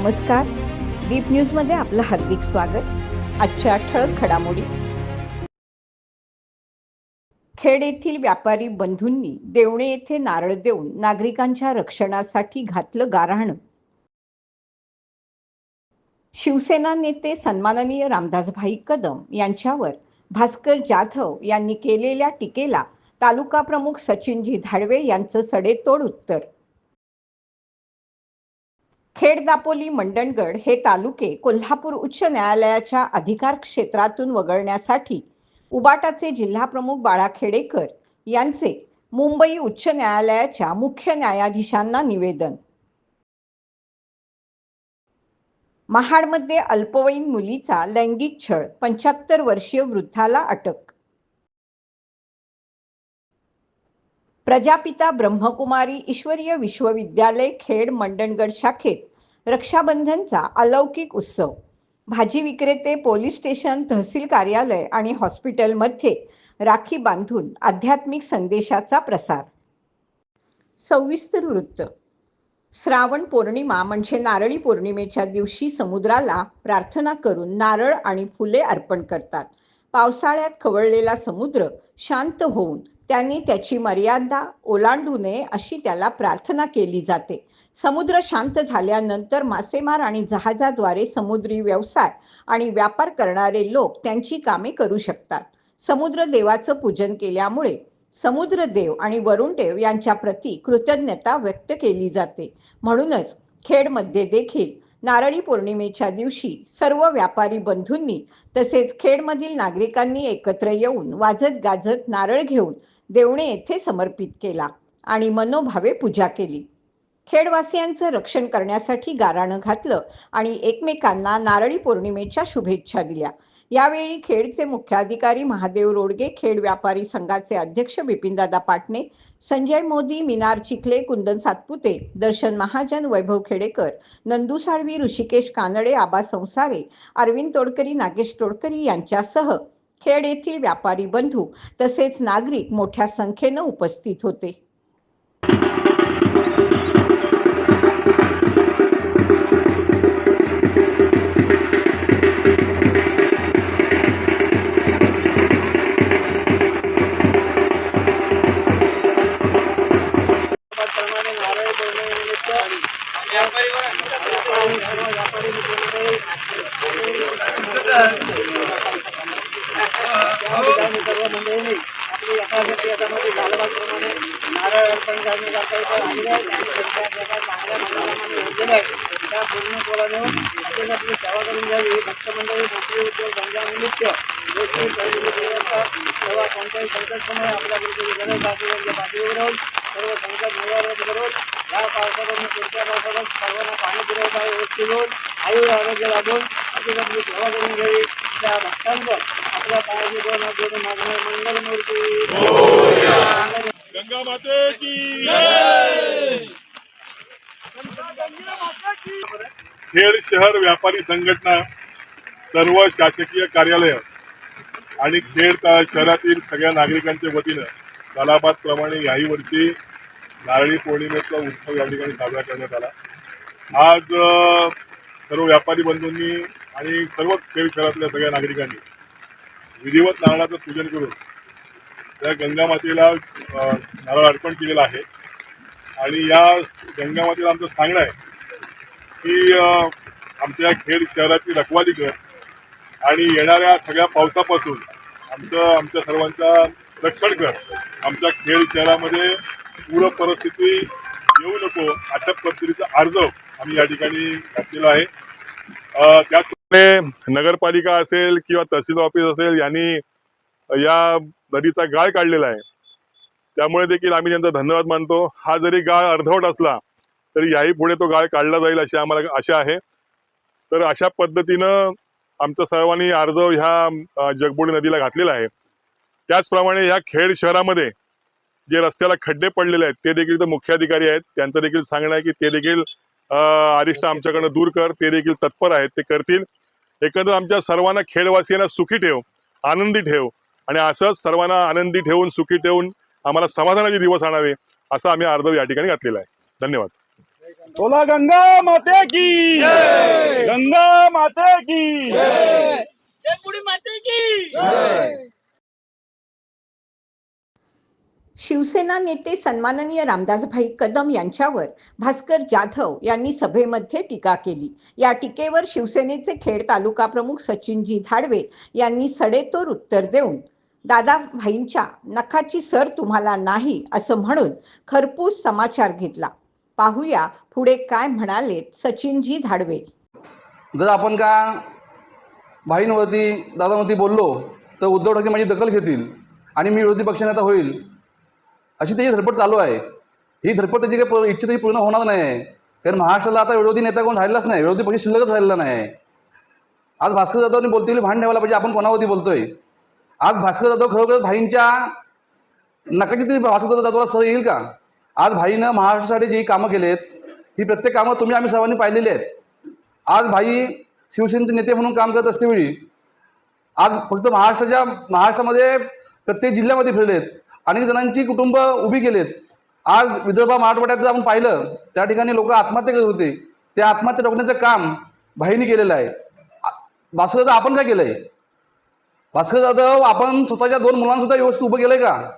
नमस्कार. दीप न्यूजमध्ये आपलं हार्दिक स्वागत. आजच्या ठळक घडामोडी. खेड येथील व्यापारी बंधूंनी देवणे येथे नारळ देऊन नागरिकांच्या रक्षणासाठी घातलं गाराण शिवसेना नेते सन्माननीय रामदासभाई कदम यांच्यावर भास्कर जाधव यांनी केलेल्या टीकेला तालुका प्रमुख सचिनजी धाडवे यांचं सडेतोड उत्तर. खेड दापोली मंडणगड हे तालुके कोल्हापूर उच्च न्यायालयाच्या अधिकार क्षेत्रातून वगळण्यासाठी उबाटाचे जिल्हाप्रमुख बाळा खेडेकर यांचे मुंबई उच्च न्यायालयाच्या मुख्य न्यायाधीशांना निवेदन. महाडमध्ये अल्पवयीन मुलीचा लैंगिक छळ पंच्याहत्तर वर्षीय वृद्धाला अटक. प्रजापिता ब्रह्मकुमारी ईश्वरीय विश्वविद्यालय खेड मंडणगड शाखेत रक्षाबंधनचा अलौकिक उत्सव. भाजी विक्रेते पोलीस स्टेशन तहसील कार्यालय आणि हॉस्पिटलमध्ये राखी बांधून आध्यात्मिक संदेशाचा प्रसार. सविस्तर वृत्त. श्रावण पौर्णिमा म्हणजे नारळी पौर्णिमेच्या दिवशी समुद्राला प्रार्थना करून नारळ आणि फुले अर्पण करतात. पावसाळ्यात खवळलेला समुद्र शांत होऊन त्यांनी त्याची मर्यादा ओलांडू नये अशी त्याला प्रार्थना केली जाते. समुद्र शांत झाल्यानंतर मासेमार आणि जहाजाद्वारे समुद्री व्यवसाय आणि व्यापार करणारे लोक त्यांची कामे करू शकतात. समुद्र देवाचं पूजन केल्यामुळे समुद्रदेव आणि वरुणदेव यांच्या प्रती कृतज्ञता व्यक्त केली जाते. म्हणूनच खेडमध्ये देखील नारळी पौर्णिमेच्या दिवशी सर्व व्यापारी बंधूंनी तसेच खेडमधील नागरिकांनी एकत्र येऊन वाजत गाजत नारळ घेऊन देवणे येथे समर्पित केला आणि मनोभावे पूजा केली. खेडवासियांचं रक्षण करण्यासाठी गाराणं घातलं आणि एकमेकांना नारळी पौर्णिमेच्या शुभेच्छा दिल्या. यावेळी खेडचे मुख्याधिकारी महादेव रोडगे खेड व्यापारी संघाचे अध्यक्ष बिपिनदादा पाटणे संजय मोदी मिनार चिखले कुंदन सातपुते दर्शन महाजन वैभव खेडेकर नंदू साळवी ऋषिकेश कानडे आबा संसारे अरविंद तोडकरी नागेश तोडकरी यांच्यासह खेड येथील व्यापारी बंधू तसेच नागरिक मोठ्या संख्येनं उपस्थित होते. नारळ अर्पण करण्यात येतं आणि त्यांच्या ज्या चांगल्या मंडळांना योजना आहे त्या पूर्ण पोराने आपली सेवा करून घ्यावी भक्तमंडळी नोकरी उद्योग धंद्यानिमित्त गोष्टी कोणत्याही संकटसमोर आपल्या गरज पाठीवर पाठीवर राहून सर्व संकट निवारण करून या पुढच्या सर्वांना पाणी पुरवठा व्यवस्थित होऊन आरोग्य आपली सेवा करून घ्यावी त्या आपल्या पायाची दोन मंगलमूर्ती. गंगा माते की खेड शहर व्यापारी संघटना सर्व शासकीय कार्यालय आणि खेड शहरातील सगळ्या नागरिकांच्या वतीनं सालाबाद प्रमाणे याही वर्षी नारळी पौर्णिमेचा उत्सव या ठिकाणी साजरा करण्यात आला. आज सर्व व्यापारी बंधूंनी आणि सर्वच खेड शहरातल्या सगळ्या नागरिकांनी विधिवत नारळाचं पूजन करून या गंगामातेला नारळ अर्पण केलेला आहे. आणि या गंगामातेला आमचं सांगणं आहे की आमच्या खेड शहराची रखवाली कर आणि येणाऱ्या सगळ्या पावसापासून आमचं आमच्या सर्वांचा रक्षण कर. आमच्या खेड शहरामध्ये पूर परिस्थिती येऊ नको अशा पद्धतीचा अर्ज आम्ही या ठिकाणी घातलेला आहे. अ, त्याचप्रमाणे नगरपालिका असेल किंवा तहसील ऑफिस असेल यांनी या नदीचा गाळ काढलेला आहे. त्यामुळे देखील आम्ही त्यांचा धन्यवाद मानतो. हा जरी गाळ अर्धवट असला तरी याही पुढे तो गाळ काढला जाईल अशी आम्हाला आशा आहे. तर अशा पद्धतीनं आमचा सर्वांनी अर्ज ह्या जगबुडी नदीला घातलेला आहे. त्याचप्रमाणे ह्या खेड शहरामध्ये जे रस्त्याला खड्डे पडलेले आहेत ते देखील इथं मुख्याधिकारी आहेत. त्यांचं देखील सांगणं आहे की ते देखील अ, अरिष्ट आमच्याकडनं दूर कर. ते देखील तत्पर आहेत ते करतील. एकंदर आमच्या सर्वांना खेडवासियांना सुखी ठेव आनंदी ठेव. आणि असंच सर्वांना आनंदी ठेवून सुखी ठेवून आम्हाला समाधानाचे दिवस आणावे असा आम्ही अर्ज या ठिकाणी घातलेला आहे. धन्यवाद. बोला गंगा माते की. गंगा माते की. शिवसेना नेते सन्माननीय रामदासभाई कदम यांच्यावर भास्कर जाधव यांनी सभेमध्ये टीका केली. या टीकेवर शिवसेनेचे खेड तालुका प्रमुख सचिनजी धाडवे यांनी सडेतोड उत्तर देऊन दादाभाईंच्या नखाची सर तुम्हाला नाही असं म्हणून खरपूस समाचार घेतला. पाहूया पुढे काय म्हणाले सचिनजी धाडवे. जर आपण का भाईंवरती दादावरती बोललो तर उद्धव ठाकरे माझी दखल घेतील आणि मी विरोधी पक्षनेता होईल. अशी त्याची धडपड चालू आहे. ही धडपड त्याची काही इच्छा त्याची पूर्ण होणार नाही. आहे कारण महाराष्ट्राला आता विरोधी नेता कोण राहिलाच नाही. विरोधी पक्ष शिल्लकच राहिलेला नाही. आज भास्कर जाधवनी बोलतील भांड ठेवायला पाहिजे. आपण कोणावरती बोलतोय? आज भास्कर जाधव खरोखर भाईंच्या नकाची तरी भास्कर जाधवला सर येईल का? आज भाईनं महाराष्ट्रासाठी जी कामं केलेत ही प्रत्येक कामं तुम्ही आम्ही सर्वांनी पाहिलेली आहेत. आज भाई शिवसेनेचे नेते म्हणून काम करत असतेवेळी आज फक्त महाराष्ट्राच्या महाराष्ट्रामध्ये प्रत्येक जिल्ह्यामध्ये फिरलेत अनेक जणांची कुटुंब उभी केलेत. आज विदर्भ मराठवाड्यात जर आपण पाहिलं त्या ठिकाणी लोक आत्महत्या करत होते. त्या आत्महत्या रोखण्याचं काम भाईने केलेलं आहे. भास्कर आपण काय केलं आहे भास्कर जाधव आपण स्वतःच्या दोन मुलांसुद्धा व्यवस्थित उभं केलं आहे का?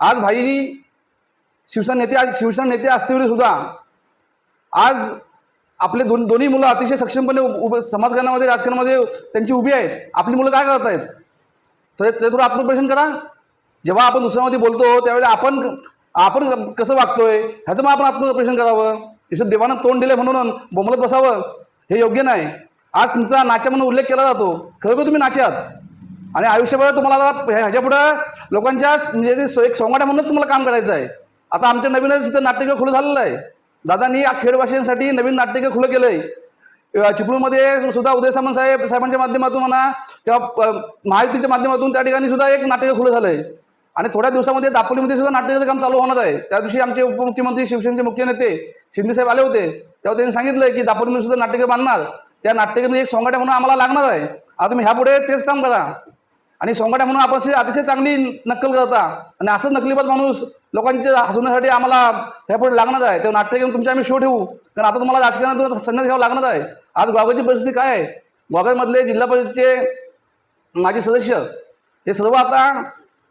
आज भाई शिवसेना नेते आज शिवसेना नेते असतेवेळी सुद्धा आज आपले दोन दोन्ही मुलं अतिशय सक्षमपणे उभं- समाजकारणामध्ये राजकारणामध्ये त्यांची उभी आहेत. आपली मुलं काय करत आहेत तर ते थोडं आत्मपरीक्षण करा. जेव्हा आपण दुसऱ्यामध्ये बोलतो त्यावेळेला आपण आपण कसं वागतोय ह्याचं मग आपण आत्मपरीक्षण करावं. जसं देवानं तोंड दिलं म्हणून बोंबलत बसावं हे योग्य नाही. आज तुमचा नाच्या म्हणून उल्लेख केला जातो. खरं तुम्ही नाच्यात. आणि आयुष्यभर तुम्हाला ह्याच्यापुढं लोकांच्या म्हणजे एक सोंगाट्या म्हणूनच तुम्हाला काम करायचं आहे. आता आमच्या नवीनच इथं नाट्यगृह खुलं झालेलं आहे. दादांनी या खेडवासियांसाठी नवीन नाट्यगृह खुलं केलं आहे चिपळूणमध्ये सुद्धा उदय सामंत साहेब साहेबांच्या माध्यमातून म्हणा किंवा महायुतीच्या माध्यमातून त्या ठिकाणी सुद्धा एक नाट्यगृह खुलं झालं आहे आणि थोड्या दिवसामध्ये दापोलीमध्ये सुद्धा नाट्यगृहाचं काम चालू होणार आहे. त्या दिवशी आमचे उपमुख्यमंत्री शिवसेनेचे मुख्य नेते शिंदेसाहेब आले होते. तेव्हा त्यांनी सांगितलं की दापोलीमध्ये सुद्धा नाट्यगृह बांधणार. त्या नाट्यगृह एक सोंगाट्या म्हणून आम्हाला लागणार आहे. आता तुम्ही ह्यापुढे तेच काम करा. आणि सोंगाट्या म्हणून आपण अतिशय चांगली नक्कल करता आणि असं नकलीबाज माणूस लोकांच्या हसवण्यासाठी आम्हाला ह्यापुढे लागणार आहे. तेव्हा नाट्य घेऊन तुमच्या आम्ही शो ठेवू. कारण आता तुम्हाला राजकारणातून संन्यास घ्यावा लागणार आहे. आज ग्वागरची परिस्थिती काय आहे? ग्वागरमधले जिल्हा परिषदचे माजी सदस्य हे सर्व आता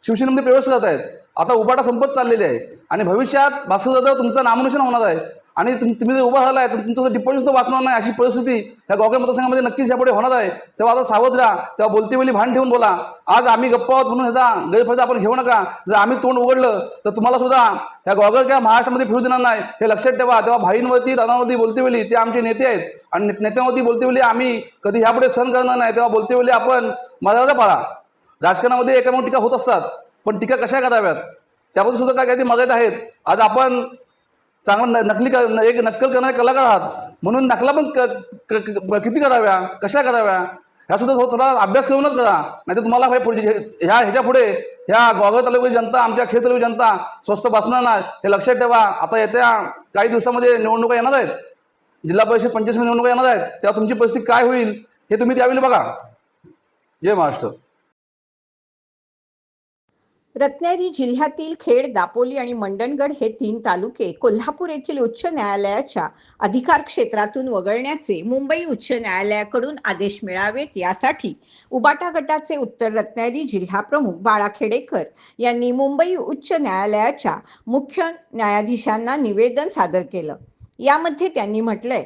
शिवसेनेमध्ये प्रवेश करत आहेत. आता उबाटा संपत चाललेली आहे. आणि भविष्यात भास्कर जाधव तुमचं नामोनिशन होणार आहे. आणि तुम तुम्ही जर उभा झाला आहे तर तुमचं डिपॉझिट सुद्धा वाचणार नाही अशी परिस्थिती या गावकर मतदारसंघामध्ये नक्कीच यापुढे होणार आहे. तेव्हा आता सावध राहा तेव्हा बोलते वेळी भान ठेवून बोला. आज आम्ही गप्पा आहोत म्हणून ह्याचा गैरफायदा आपण घेऊ नका. जर आम्ही तोंड उघडलं तर तुम्हाला सुद्धा या गावकर किंवा महाराष्ट्रामध्ये फिरू देणार नाही. हे लक्षात ठेवा तेव्हा भाईंवरती दादांवरती बोलते वेळी ते आमचे नेते आहेत. आणि नेत्यांवरती बोलते वेळी आम्ही कधी ह्यापुढे सहन करणार नाही. तेव्हा बोलते वेळी आपण मर्यादा पाळा. राजकारणामध्ये एकामेक टीका होत असतात पण टीका कशा कराव्यात त्याबद्दल सुद्धा काय काही मर्यादा आहेत? आज आपण चांगलं न- नकली एक नक्कल करणारे कलाकार आहात. म्हणून नकला पण क- क- क- किती कराव्या? कशा कराव्या? ह्या सुद्धा थो- थोडा अभ्यास करूनच करा. नाही तर तुम्हाला हे पुढे ह्या ह्याच्या पुढे ह्या गोगाव तालुक्याची जनता आमच्या खेळ तालुक्याची जनता स्वस्त बसणार नाही. हे लक्षात ठेवा. आता येत्या काही दिवसामध्ये निवडणुका येणार आहेत. जिल्हा परिषद पंचायत निवडणुका येणार आहेत. तेव्हा तुमची परिस्थिती काय होईल हे तुम्ही त्यावेळी बघा. जय महाराष्ट्र. रत्नागिरी जिल्ह्यातील खेड दापोली आणि मंडणगड हे तीन तालुके कोल्हापूर येथील उच्च न्यायालयाच्या अधिकार क्षेत्रातून वगळण्याचे मुंबई उच्च न्यायालयाकडून आदेश मिळावेत. यासाठी उबाटा गटाचे उत्तर रत्नागिरी जिल्हा प्रमुख बाळा खेडेकर यांनी मुंबई उच्च न्यायालयाच्या मुख्य न्यायाधीशांना निवेदन सादर केलं. यामध्ये त्यांनी म्हटलंय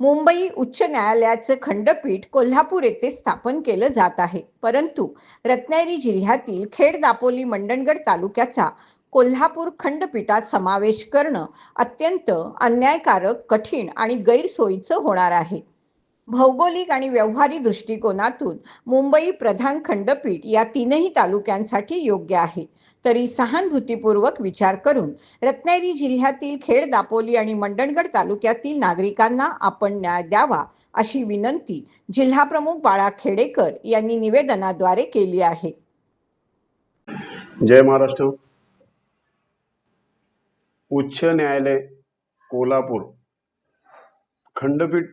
मुंबई उच्च न्यायालयाचं खंडपीठ कोल्हापूर येथे स्थापन केलं जात आहे. परंतु रत्नागिरी जिल्ह्यातील खेड दापोली मंडणगड तालुक्याचा कोल्हापूर खंडपीठात समावेश करणं अत्यंत अन्यायकारक कठीण आणि गैरसोयीचं होणार आहे. भौगोलिक आणि व्यवहारी दृष्टिकोनातून मुंबई प्रधान खंडपीठ या तीनही तालुक्यांसाठी योग्य आहे. तरी सहानुभूतीपूर्वक विचार करून रत्नागिरी जिल्ह्यातील खेड दापोली आणि मंडणगड तालुक्यातील नागरिकांना आपण न्याय द्यावा अशी विनंती जिल्हाप्रमुख बाळा खेडेकर यांनी निवेदनाद्वारे केली आहे. जय महाराष्ट्र. उच्च न्यायालय कोल्हापूर खंडपीठ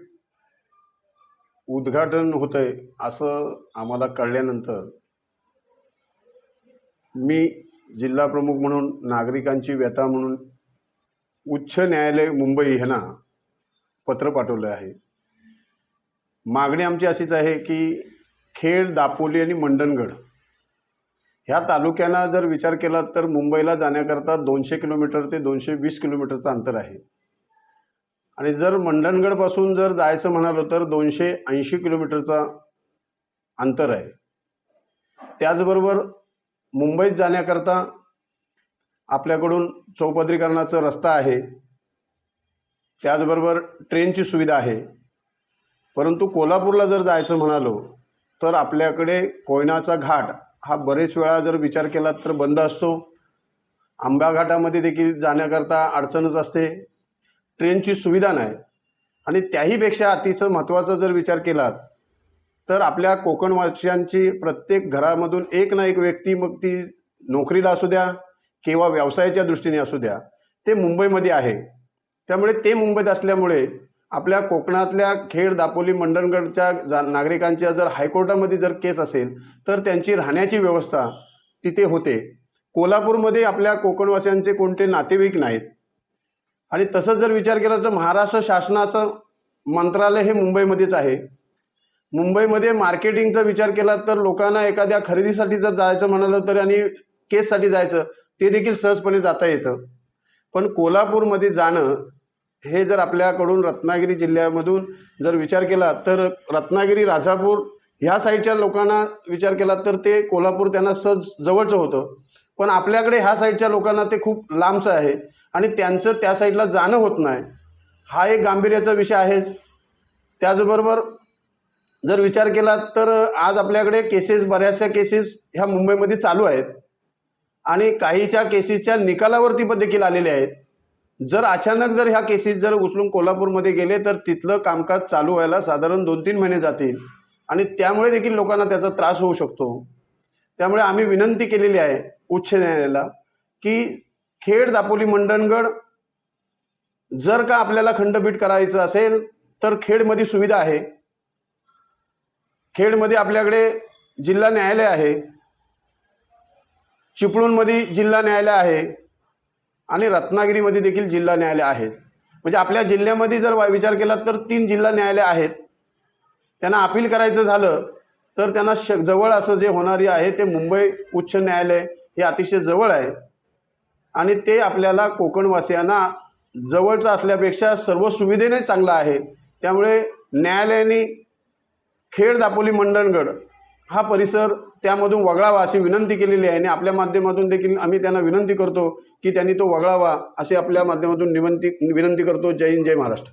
उद्घाटन होत आहे असं आम्हाला कळल्यानंतर मी जिल्हा प्रमुख म्हणून नागरिकांची व्यथा म्हणून उच्च न्यायालय मुंबई ह्यांना पत्र पाठवलं आहे. मागणी आमची अशीच आहे की खेड दापोली आणि मंडणगड ह्या तालुक्यांना जर विचार केला तर मुंबईला जाण्याकरता दोनशे किलोमीटर ते दोनशे वीस किलोमीटरचं अंतर आहे. आणि जर मंडणगडपासून जर जायचं म्हणालो तर दोनशे ऐंशी किलोमीटरचा अंतर आहे. त्याचबरोबर मुंबईत जाण्याकरता आपल्याकडून चौपदरीकरणाचा रस्ता आहे. त्याचबरोबर ट्रेनची सुविधा आहे. परंतु कोल्हापूरला जर जायचं म्हणालो तर आपल्याकडे कोयनाचा घाट हा बरेच वेळा जर विचार केला तर बंद असतो. आंबा घाटामध्ये देखील जाण्याकरता अडचणच असते. ट्रेनची सुविधा नाही. आणि त्याहीपेक्षा अतिशय महत्त्वाचा जर विचार केला तर आपल्या कोकणवासियांची प्रत्येक घरामधून एक ना एक व्यक्ती मग ती नोकरीला असू द्या किंवा व्यवसायाच्या दृष्टीने असू द्या ते मुंबईमध्ये आहे. त्यामुळे ते मुंबईत असल्यामुळे आपल्या कोकणातल्या खेड दापोली मंडणगडच्या जा नागरिकांच्या जर हायकोर्टामध्ये जर केस असेल तर त्यांची राहण्याची व्यवस्था तिथे होते. कोल्हापूरमध्ये आपल्या कोकणवासियांचे कोणते नातेवाईक नाहीत आणि तसंच जर विचार केला तर महाराष्ट्र शासनाचं मंत्रालय हे मुंबईमध्येच आहे. मुंबईमध्ये मार्केटिंगचा विचार केला तर लोकांना एखाद्या खरेदीसाठी जर जायचं म्हणालं तर आणि केससाठी जायचं ते देखील सहजपणे जाता येतं. पण कोल्हापूरमध्ये जाणं हे जर आपल्याकडून रत्नागिरी जिल्ह्यामधून जर विचार केला तर रत्नागिरी राजापूर ह्या साईडच्या लोकांना विचार केला तर ते कोल्हापूर त्यांना सहज जवळचं होतं. पण आपल्याकडे ह्या साईडच्या लोकांना ते खूप लांबचं आहे. आणि त्यांचं त्या साईडला जाणं होत नाही. हा एक गांभीर्याचा विषय आहेच. त्याचबरोबर जर विचार केला तर आज आपल्याकडे केसेस बऱ्याचशा केसेस ह्या मुंबईमध्ये चालू आहेत. आणि काहीच्या केसेसच्या निकालावरती पण देखील आलेले आहेत. जर अचानक जर ह्या केसेस जर उचलून कोल्हापूरमध्ये गेले तर तिथलं कामकाज चालू व्हायला साधारण दोन तीन महिने जातील. आणि त्यामुळे देखील लोकांना त्याचा त्रास होऊ शकतो. त्यामुळे आम्ही विनंती केलेली आहे उच्च न्यायालयाला की खेड दापोली मंडणगड जर का आपल्याला खंडपीठ करायचं असेल तर खेडमध्ये सुविधा आहे. खेडमध्ये आपल्याकडे जिल्हा न्यायालय आहे. चिपळूणमध्ये जिल्हा न्यायालय आहे. आणि रत्नागिरीमध्ये देखील जिल्हा न्यायालय आहेत म्हणजे आपल्या जिल्ह्यामध्ये जर विचार केला तर तीन जिल्हा न्यायालय आहेत. त्यांना अपील करायचं झालं तर त्यांना श जवळ असं जे होणारी आहे ते मुंबई उच्च न्यायालय हे अतिशय जवळ आहे. आणि ते आपल्याला कोकणवासियांना जवळचं असल्यापेक्षा सर्व सुविधेने चांगलं आहे. त्यामुळे न्यायालयाने खेड दापोली मंडणगड हा परिसर त्यामधून वगळावा अशी विनंती केलेली आहे आणि आपल्या माध्यमातून देखील आम्ही त्यांना विनंती करतो की त्यांनी तो वगळावा अशी आपल्या माध्यमातून निवंती विनंती करतो. जय हिंद जय महाराष्ट्र.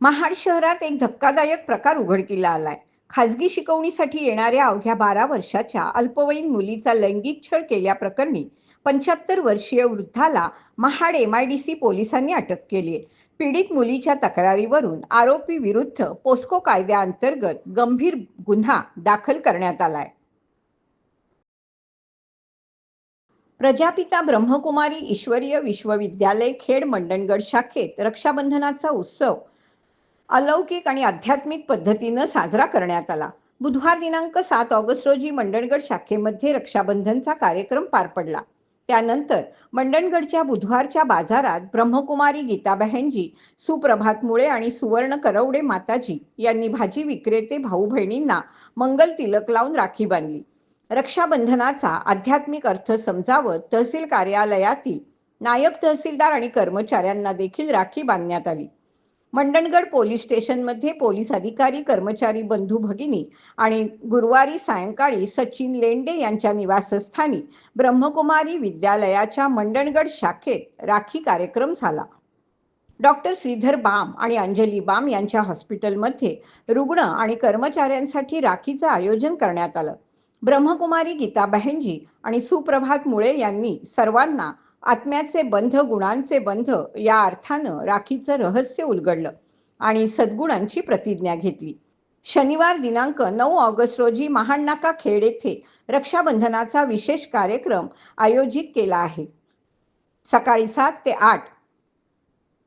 महाड शहरात एक धक्कादायक प्रकार उघडकीला आलाय. खाजगी शिकवणीसाठी येणाऱ्या अवघ्या बारा वर्षाच्या अल्पवयीन मुलीचा लैंगिक छळ केल्याप्रकरणी पंच्याहत्तर वर्षीय वृद्धाला महाड एमआयडीसी पोलिसांनी अटक केली पीडित मुलीच्या तक्रारीवरून आरोपी विरुद्ध पोस्को कायद्याअंतर्गत गंभीर गुन्हा दाखल करण्यात आलाय प्रजापिता ब्रह्मकुमारी ईश्वरीय विश्वविद्यालय खेड मंडणगड शाखेत रक्षाबंधनाचा उत्सव अलौकिक आणि आध्यात्मिक पद्धतीनं साजरा करण्यात आला. बुधवार दिनांक सात ऑगस्ट रोजी मंडणगड शाखेमध्ये रक्षाबंधनचा कार्यक्रम पार पडला. त्यानंतर मंडणगडच्या बुधवारच्या बाजारात ब्रह्मकुमारी गीताबहेनजी सुप्रभात मुळे आणि सुवर्ण करवडे माताजी यांनी भाजी विक्रेते भाऊ बहिणींना मंगल तिलक लावून राखी बांधली. रक्षाबंधनाचा आध्यात्मिक अर्थ समजावत तहसील कार्यालयातील नायब तहसीलदार आणि कर्मचाऱ्यांना देखील राखी बांधण्यात आली. मंडणगड पोलीस स्टेशनमध्ये पोलीस अधिकारी कर्मचारी बंधू भगिनी आणि गुरुवारी सायंकाळी सचिन लेंडे यांच्या निवासस्थानी ब्रह्मकुमारी विद्यालयाच्या मंडणगड शाखेत राखी कार्यक्रम झाला. डॉक्टर श्रीधर बाम आणि अंजली बाम यांच्या हॉस्पिटलमध्ये रुग्ण आणि कर्मचाऱ्यांसाठी राखीचं आयोजन करण्यात आलं. ब्रह्मकुमारी गीता बहेनजी आणि सुप्रभात मुळे यांनी सर्वांना आत्म्याचे बंध गुणांचे बंध या अर्थानं राखीचं रहस्य उलगडलं आणि सद्गुणांची प्रतिज्ञा घेतली. शनिवार दिनांक नऊ ऑगस्ट रोजी महाडनाका खेड येथे रक्षाबंधनाचा विशेष कार्यक्रम आयोजित केला आहे. सकाळी सात ते आठ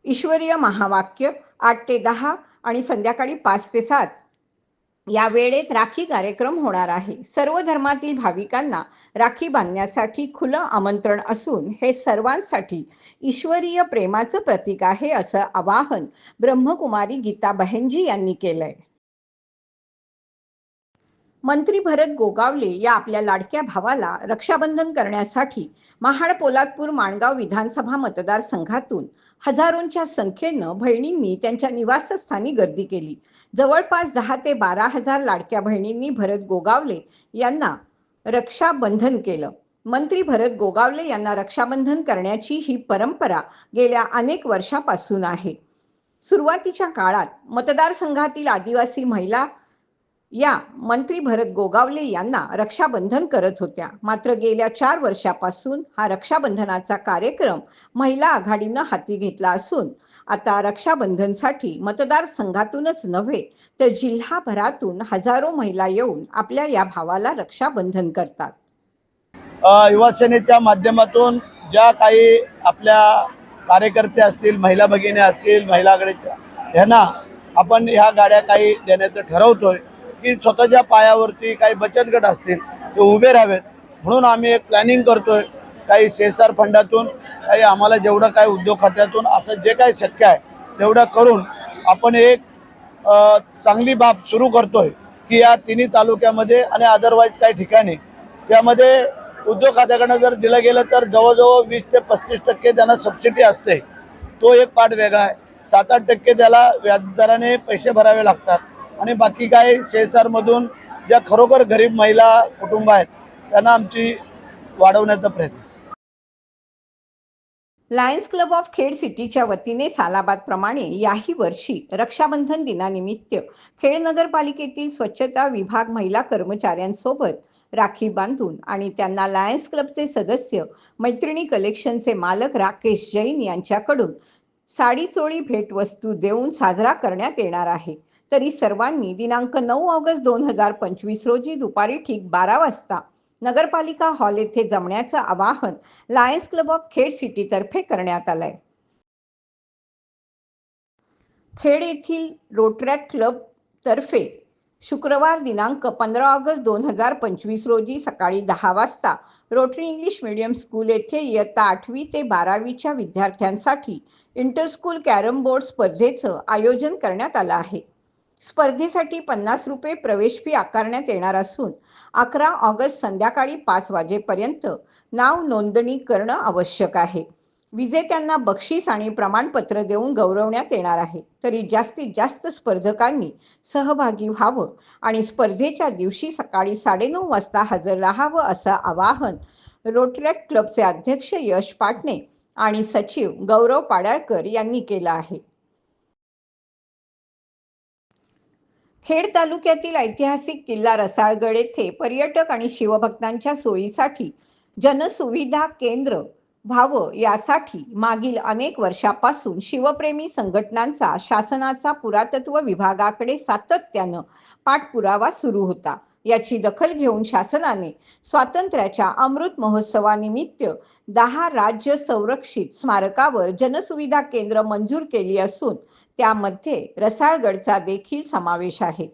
ईश्वरीय महावाक्य आठ ते दहा आणि संध्याकाळी पाच ते सात या वेळेत राखी कार्यक्रम होणार आहे. सर्व धर्मातील भाविकांना राखी बांधण्यासाठी खुलं आमंत्रण असून हे सर्वांसाठी ईश्वरीय प्रेमाचं प्रतीक आहे असं आवाहन ब्रह्मकुमारी गीता बहेनजी यांनी केलंय. मंत्री भरत गोगावले या आपल्या लाडक्या भावाला रक्षाबंधन करण्यासाठी महाड पोलादपूर माणगाव विधानसभा मतदारसंघातून हजारोंच्या संख्येनं बहिणींनी त्यांच्या निवासस्थानी गर्दी केली. जवळपास दहा ते बारा हजार लाडक्या बहिणींनी भरत गोगावले यांना रक्षाबंधन केलं. मंत्री भरत गोगावले यांना रक्षाबंधन करण्याची ही परंपरा गेल्या अनेक वर्षापासून आहे. सुरुवातीच्या काळात मतदारसंघातील आदिवासी महिला या मंत्री भरत गोगावले यांना रक्षाबंधन करत होत्या. मात्र गेल्या चार वर्षापासून हा रक्षाबंधनाचा कार्यक्रम महिला आघाडीनं हाती घेतला असून आता रक्षाबंधनसाठी मतदारसंघातूनच नव्हे तर जिल्हाभरातून हजारो महिला येऊन आपल्या या भावाला रक्षाबंधन करतात. युवासेनेच्या माध्यमातून ज्या काही आपल्या कार्यकर्ते असतील महिला भगिनी असतील महिला आघाडीच्या ह्यांना आपण ह्या गाड्या काही देण्याचं ठरवतोय. की स्वतःच्या पायावरती काही बचत गट असतील ते उभे राहावेत. म्हणून आम्ही एक प्लॅनिंग करतोय काही सेसार फंडातून काही आम्हाला जेवढं काही उद्योग खात्यातून असं जे काही शक्य आहे तेवढं करून आपण एक चांगली बाब सुरू करतोय की या तिन्ही तालुक्यामध्ये आणि अदरवाईज काही ठिकाणी. त्यामध्ये उद्योग खात्याकडनं जर दिलं गेलं तर जवळजवळ वीस ते पस्तीस टक्के त्यांना सबसिडी असते. तो एक पाठ वेगळा आहे. सात आठ टक्के त्याला व्याजदराने पैसे भरावे लागतात. आणि बाकी काय सीएसआरमधून ज्या खरोखर गरीब महिला कुटुंब आहेत त्यांना आमची वाढवण्याचा प्रयत्न. लायन्स क्लब ऑफ खेड सिटीच्या वतीने सालाबाद प्रमाणे याही वर्षी रक्षाबंधन दिनानिमित्त खेड नगरपालिकेतील स्वच्छता विभाग महिला कर्मचाऱ्यांसोबत राखी बांधून आणि त्यांना लायन्स क्लबचे सदस्य मैत्रिणी कलेक्शनचे मालक राकेश जैन यांच्याकडून साडी चोळी भेटवस्तू देऊन साजरा करण्यात येणार आहे. तरी सर्वांनी दिनांक नऊ ऑगस्ट दोन हजार पंचवीस रोजी दुपारी ठीक बारा वाजता नगरपालिका हॉल येथे जमण्याचं आवाहन लायन्स क्लब ऑफ खेड सिटीतर्फे करण्यात आलंय. खेड येथील रोटरॅक क्लब तर्फे शुक्रवार दिनांक पंधरा ऑगस्ट दोन हजार पंचवीस रोजी सकाळी दहा वाजता रोटरी इंग्लिश मीडियम स्कूल येथे इयत्ता आठवी ते बारावीच्या विद्यार्थ्यांसाठी इंटरस्कूल कॅरम बोर्ड स्पर्धेचं आयोजन करण्यात आलं आहे. स्पर्धेसाठी पन्नास रुपये प्रवेश फी आकारण्यात येणार असून अकरा ऑगस्ट संध्याकाळी पाच वाजेपर्यंत नाव नोंदणी करणं आवश्यक आहे. विजेत्यांना बक्षीस आणि प्रमाणपत्र देऊन गौरवण्यात येणार आहे. तरी जास्तीत जास्त स्पर्धकांनी सहभागी व्हावं आणि स्पर्धेच्या दिवशी सकाळी साडेनऊ वाजता हजर राहावं असं आवाहन रोटरॅक्ट क्लबचे अध्यक्ष यश पाटणे आणि सचिव गौरव पाडाळकर यांनी केलं आहे. खेड तालुक्यातील ऐतिहासिक किल्ला रसाळगड येथे पर्यटक आणि शिवभक्तांच्या सोयीसाठी जनसुविधा केंद्र व्हावं यासाठी मागील अनेक वर्षापासून शिवप्रेमी संघटनांचा शासनाचा पुरातत्व विभागाकडे सातत्यानं पाठपुरावा सुरू होता. याची दखल घेऊन शासनाने स्वातंत्र्याच्या अमृत महोत्सवानिमित्त दहा राज्य संरक्षित स्मारकावर जनसुविधा केंद्र मंजूर केली असून त्यामध्ये रसाळगडचा देखील समावेश आहे.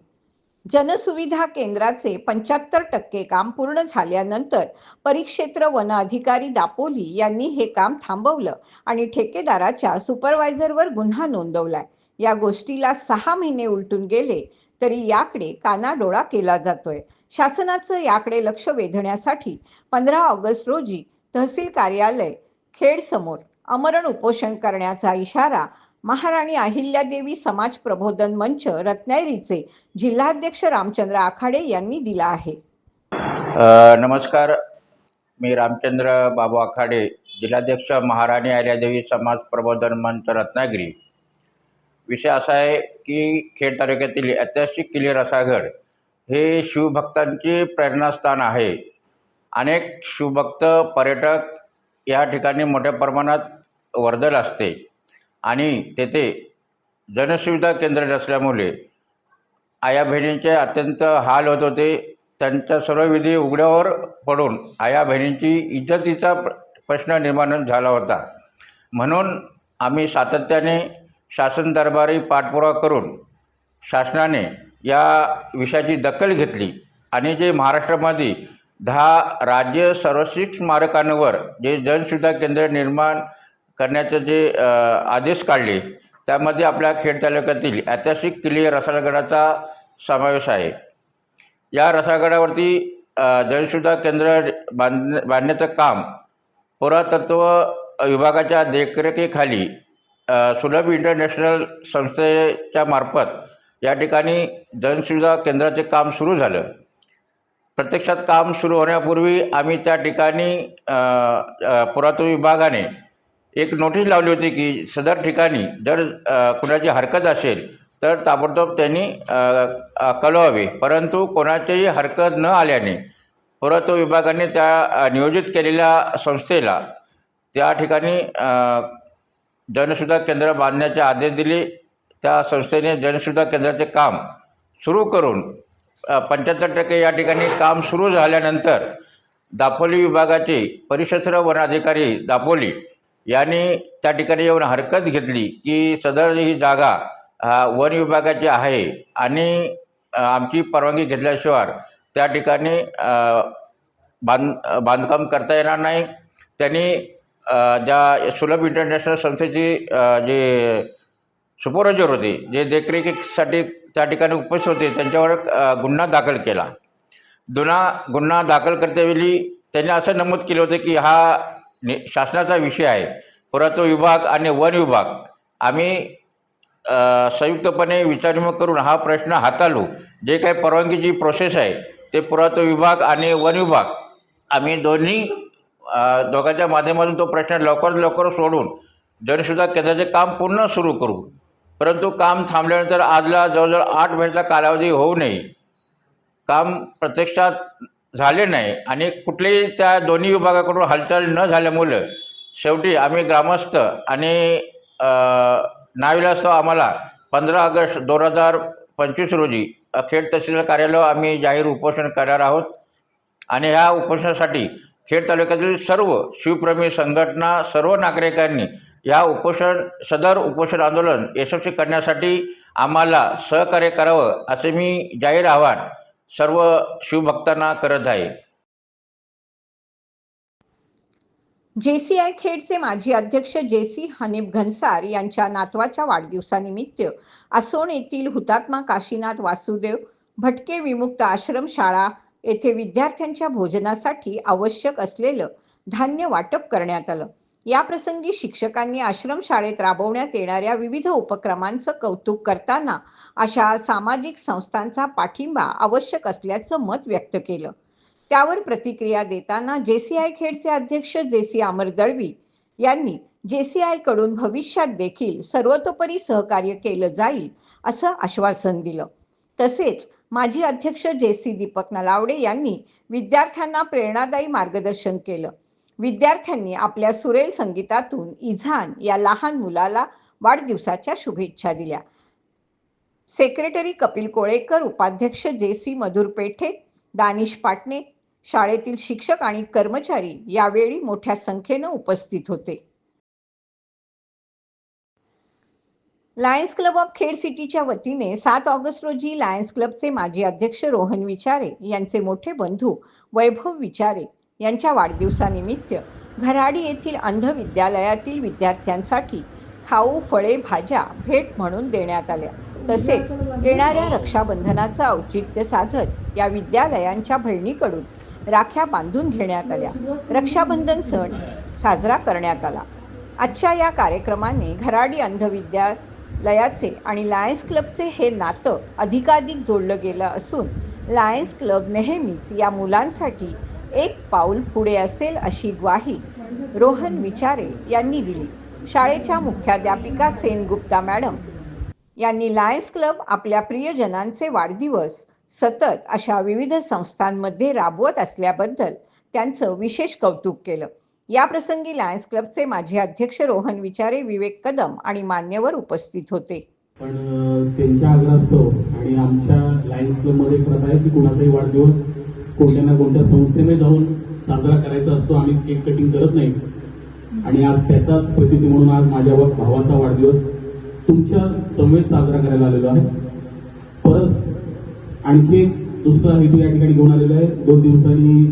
जनसुविधा केंद्राचे पंच्याहत्तर टक्के काम पूर्ण झाल्यानंतर परिक्षेत्र वन अधिकारी दापोली यांनी हे काम थांबवलं आणि ठेकेदाराच्या सुपरवायझरवर गुन्हा नोंदवलाय. या गोष्टीला सहा महिने उलटून गेले तरी याकडे कानाडोळा केला जातोय. शासनाचं याकडे लक्ष वेधण्यासाठी पंधरा ऑगस्ट रोजी तहसील कार्यालय खेड समोर अमरण उपोषण करण्याचा इशारा महाराणी अहिल्यादेवी समाज प्रबोधन मंच रत्नागिरीचे जिल्हाध्यक्ष रामचंद्र आखाडे यांनी दिला आहे. नमस्कार. मी रामचंद्र बाबू आखाडे जिल्हाध्यक्ष महाराणी अहिल्यादेवी समाज प्रबोधन मंच रत्नागिरी. विषय असा आहे की खेड तालुक्यातील ऐतिहासिक किल्ले रसागड हे शिवभक्तांचे प्रेरणास्थान आहे. अनेक शिवभक्त पर्यटक या ठिकाणी मोठ्या प्रमाणात वर्दळ असते. आणि तेथे जनसुविधा केंद्र नसल्यामुळे आया बहिणींचे अत्यंत हाल होत होते. त्यांच्या सर्व विधी उघड्यावर पडून आया बहिणींची इज्जतीचा प्रश्न निर्माण झाला होता. म्हणून आम्ही सातत्याने शासन दरबारी पाठपुरावा करून शासनाने या विषयाची दखल घेतली आणि जे महाराष्ट्रामध्ये दहा राज्य सर्वश्रेष्ठ स्मारकांवर जे जनसुविधा केंद्र निर्माण करण्याचे जे आदेश काढले त्यामध्ये आपल्या खेड तालुक्यातील ऐतिहासिक किल्ले रसाळगडाचा समावेश आहे. या रसाळगडावरती अ, केंद्र बांध बांधण्याचं काम पुरातत्व विभागाच्या देखरेखीखाली सुलभ इंटरनॅशनल संस्थेच्या मार्फत या ठिकाणी जनसुविधा केंद्राचे काम सुरू झालं. प्रत्यक्षात काम सुरू होण्यापूर्वी आम्ही त्या ठिकाणी पुरातत्व विभागाने एक नोटीस लावली होती की सदर ठिकाणी जर कुणाची हरकत असेल तर ताबडतोब त्यांनी कळवावे. परंतु कोणाचीही हरकत न आल्याने पुरातत्व विभागाने त्या नियोजित केलेल्या संस्थेला त्या ठिकाणी जनसुद्धा केंद्र बांधण्याचे आदेश दिले. त्या संस्थेने जनसुद्धा केंद्राचे काम सुरू करून पंच्याहत्तर टक्के या ठिकाणी काम सुरू झाल्यानंतर दापोली विभागाचे परिसर वनाधिकारी दापोली यांनी त्या ठिकाणी येऊन हरकत घेतली की सदर ही जागा वन विभागाची आहे आणि आमची परवानगी घेतल्याशिवाय त्या ठिकाणी बांध बांधकाम करता येणार नाही. त्यांनी ज्या सुलभ इंटरनॅशनल संस्थेची जे सुपरवायझर होते जे देखरेखीसाठी त्या ठिकाणी उपस्थित होते त्यांच्यावर गुन्हा दाखल केला. गुन्हा गुन्हा दाखल करतेवेळी त्यांनी असं नमूद केलं होतं की हा नि शासनाचा विषय आहे. पुरातत्व विभाग आणि वन विभाग आम्ही संयुक्तपणे विचारविनिमय करून हा प्रश्न हाताळू. जे काही परवानगीची प्रोसेस आहे ते पुरातत्व विभाग आणि वन विभाग आम्ही दोन्ही दोघांच्या माध्यमातून तो प्रश्न लवकरात लवकर सोडून जनसुद्धा केंद्राचे काम पूर्ण सुरू करू. परंतु काम थांबल्यानंतर आजला जवळजवळ आठ महिन्याचा कालावधी होऊ नये. काम प्रत्यक्षात झाले नाही. आणि कुठलेही त्या दोन्ही विभागाकडून हालचाल न झाल्यामुळं शेवटी आम्ही ग्रामस्थ आणि अ, नाविलासह आम्हाला पंधरा ऑगस्ट दोन हजार पंचवीस रोजी खेड तहसील कार्यालय आम्ही जाहीर उपोषण करणार आहोत. आणि ह्या उपोषणासाठी खेड तालुक्यातील सर्व शिवप्रेमी संघटना सर्व नागरिकांनी या उपोषण सदर उपोषण आंदोलन यशस्वी करण्यासाठी आम्हाला सहकार्य करावं असे मी जाहीर आव्हान सर्व शिवभक्तांना करत आहे. जेसीआय खेडचे माजी अध्यक्ष जेसी हनीफ घनसार यांच्या नातवाच्या वाढदिवसानिमित्त आसोण येथील हुतात्मा काशीनाथ वासुदेव भटके विमुक्त आश्रम शाळा येथे विद्यार्थ्यांच्या भोजनासाठी आवश्यक असलेलं धान्य वाटप करण्यात आलं. या प्रसंगी शिक्षकांनी आश्रमशाळेत राबवण्यात येणाऱ्या विविध उपक्रमांचं कौतुक करताना अशा सामाजिक संस्थांचा पाठिंबा आवश्यक असल्याचं मत व्यक्त केलं. त्यावर प्रतिक्रिया देताना जेसीआय खेडचे अध्यक्ष जेसी अमर दळवी यांनी जेसीआयकडून भविष्यात देखील सर्वतोपरी सहकार्य केलं जाईल असं आश्वासन दिलं. तसेच माजी अध्यक्ष जेसी दीपक नलावडे यांनी विद्यार्थ्यांना प्रेरणादायी मार्गदर्शन केलं. विद्यार्थ्यांनी आपल्या सुरेल संगीतातून इझान या लहान मुलाला वाढदिवसाच्या शुभेच्छा दिल्या. सेक्रेटरी कपिल कोळेकर उपाध्यक्ष जे सी मधुर पेठे दानिश पाटणे शाळेतील शिक्षक आणि कर्मचारी यावेळी मोठ्या संख्येनं उपस्थित होते. लायन्स क्लब ऑफ खेड सिटीच्या वतीने सात ऑगस्ट रोजी लायन्स क्लबचे माजी अध्यक्ष रोहन विचारे यांचे मोठे बंधू वैभव विचारे यांच्या वाढदिवसानिमित्त घराडी येथील अंध विद्यालयातील विद्यार्थ्यांसाठी खाऊ फळे भाज्या भेट म्हणून देण्यात आल्या. तसेच येणाऱ्या रक्षाबंधनाचं औचित्य साधत या विद्यालयांच्या बहिणीकडून राख्या बांधून घेण्यात आल्या. रक्षाबंधन सण साजरा करण्यात आला. आजच्या या कार्यक्रमाने घराडी अंध विद्यालयाचे आणि लायन्स क्लबचे हे नातं अधिकाधिक जोडलं गेलं असून लायन्स क्लब नेहमीच या मुलांसाठी एक पाऊल पुढे असेल अशी ग्वाही रोहन विचारे यांनी दिली. शाळेच्या मुख्याध्यापिका सेनगुप्ता मॅडम यांनी लायन्स क्लब आपल्या प्रियजनांचे वाढदिवस सतत अशा विविध संस्थांमध्ये राबवत असल्याबद्दल त्यांचं विशेष कौतुक केलं. या प्रसंगी लायन्स क्लबचे माजी अध्यक्ष रोहन विचारे विवेक कदम आणि मान्यवर उपस्थित होते. पण त्यांच्या आग्रहास्तव आणि आमच्या लायन्स क्लबमध्ये प्रथा आहे की कुणाचाही वाढदिवस कोणत्या ना कोणत्या संस्थेने जाऊन साजरा करायचा असतो. आम्ही केक कटिंग करत नाही. आणि आज त्याचाच प्रसिद्धी म्हणून आज माझ्या भावाचा वाढदिवस तुमच्या समवेत साजरा करायला आलेलो आहे. परत आणखी एक दुसरा हेतू या ठिकाणी घेऊन आलेला आहे. दोन दिवसांनी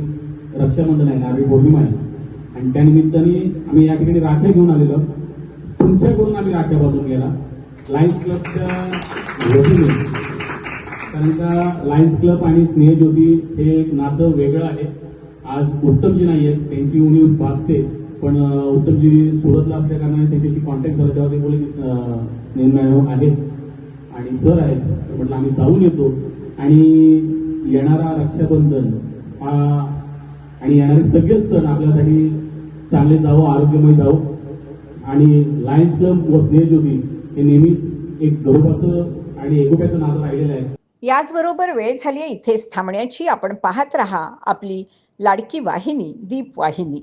रक्षाबंधन आहे नारळी पौर्णिमा आहे. आणि त्यानिमित्ताने आम्ही या ठिकाणी राख्या घेऊन आलेलो तुमच्याकडून आम्ही राख्या बांधून गेला लाईन्स क्लबच्या वतीने कारण का लायन्स क्लब आणि स्नेहज्योती हे एक नातं वेगळं आहे. आज उत्तमजी नाही आहेत त्यांची उणीव भासते पण उत्तमजी सुरतला असल्या कारणाने त्यांच्याशी कॉन्टॅक्ट झाला तेव्हा ते बोलले की स्नेह मॅडम आहेत आणि सर आहेत. तर म्हटलं आम्ही जाऊन येतो. आणि येणारा रक्षाबंधन हा आणि येणारे सगळेच सण आपल्यासाठी चांगले जावं आरोग्यमय जावं. आणि लायन्स क्लब व स्नेहज्योती हे नेहमीच एक गौरवाचं आणि एकोप्याचं नातं राहिलेलं आहे. याचबरोबर वेळ झाली आहे इथेच थांबण्याची. आपण पाहत रहा आपली लाडकी वाहिनी दीप वाहिनी.